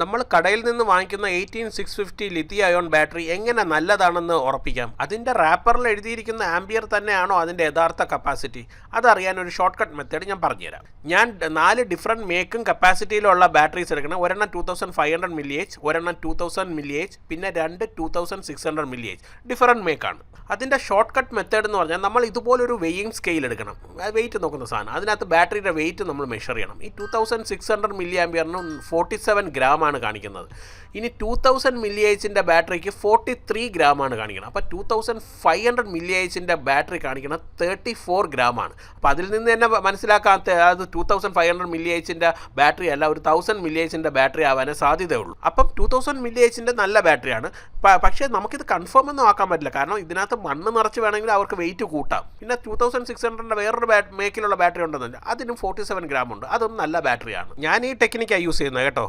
നമ്മൾ കടയിൽ നിന്ന് വാങ്ങിക്കുന്ന eighteen six fifty lithium ion battery എങ്ങനെ നല്ലതാണെന്ന് ഉറപ്പിക്കാം. അതിന്റെ റാപ്പറിൽ എഴുതിയിരിക്കുന്ന ആംബിയർ തന്നെയാണോ അതിന്റെ യഥാർത്ഥ കപ്പാസിറ്റി അതറിയാൻ ഒരു ഷോർട്ട് കട്ട് മെത്തേഡ് ഞാൻ പറഞ്ഞുതരാം. ഞാൻ നാല് ഡിഫറെന്റ് മേക്കും കപ്പാസിറ്റിയിലുള്ള ബാറ്ററീസ് എടുക്കണം. ഒരെണ്ണം two thousand five hundred milli H ഒരെണ്ണം ടു തൗസൻഡ് മില്ലി എച്ച് പിന്നെ രണ്ട് two thousand six hundred milli H different മേക്കാണ് അതിന്റെ ഷോർട്ട് കട്ട് മെത്തേഡ് എന്ന് പറഞ്ഞാൽ നമ്മൾ ഇതുപോലൊരു വെയിങ് സ്കെയിൽ എടുക്കണം. വെയിറ്റ് നോക്കുന്ന സാധനം. അതിനകത്ത് ബാറ്ററിയുടെ വെയിറ്റ് നമ്മൾ മെഷർ ചെയ്യണം. ഈ two thousand six hundred milli ആംബിയറിന് forty seven ഗ്രാമാണ് കാണിക്കുന്നത്. ഇനി ടു തൗസൻഡ് മില്ലി എച്ചിന്റെ ബാറ്ററിക്ക് ഫോർട്ടി ത്രീ ഗ്രാമാണ് കാണിക്കുന്നത്. അപ്പോൾ two thousand five hundred milli എച്ചിന്റെ battery കാണിക്കുന്നത് തേർട്ടി ഫോർ ഗ്രാമാണ്. അപ്പോൾ അതിൽ നിന്ന് തന്നെ മനസ്സിലാക്കാത്ത അത് two thousand five hundred milli എച്ചിന്റെ battery അല്ല ഒരു തൗസൻഡ് മില്ലി എച്ചിന്റെ ബാറ്ററി ആവാനേ സാധ്യതയുള്ളൂ. അപ്പം ടു തൗസൻഡ് മില്ലി എച്ചിന്റെ നല്ല ബാറ്ററിയാണ്. പക്ഷേ നമുക്കിത് കൺഫേം ഒന്നും ആക്കാൻ പറ്റില്ല. കാരണം ഇതിനകത്ത് മണ്ണ് നിറച്ച് വേണമെങ്കിൽ അവർക്ക് വെയിറ്റ് കൂട്ടാം. പിന്നെ ടു തൗസൻഡ് സിക്സ് ഹൺഡ്രഡിന്റെ വേറൊരു മേക്കിലുള്ള ബാറ്ററി ഉണ്ടെന്നില്ല അതിനും ഫോർട്ടി സെവൻ ഗ്രാം ഉണ്ട്. അതും നല്ല ബാറ്ററിയാണ്. ഞാൻ ഈ ടെക്നിക്കാണ് യൂസ് ചെയ്യുന്നത് കേട്ടോ.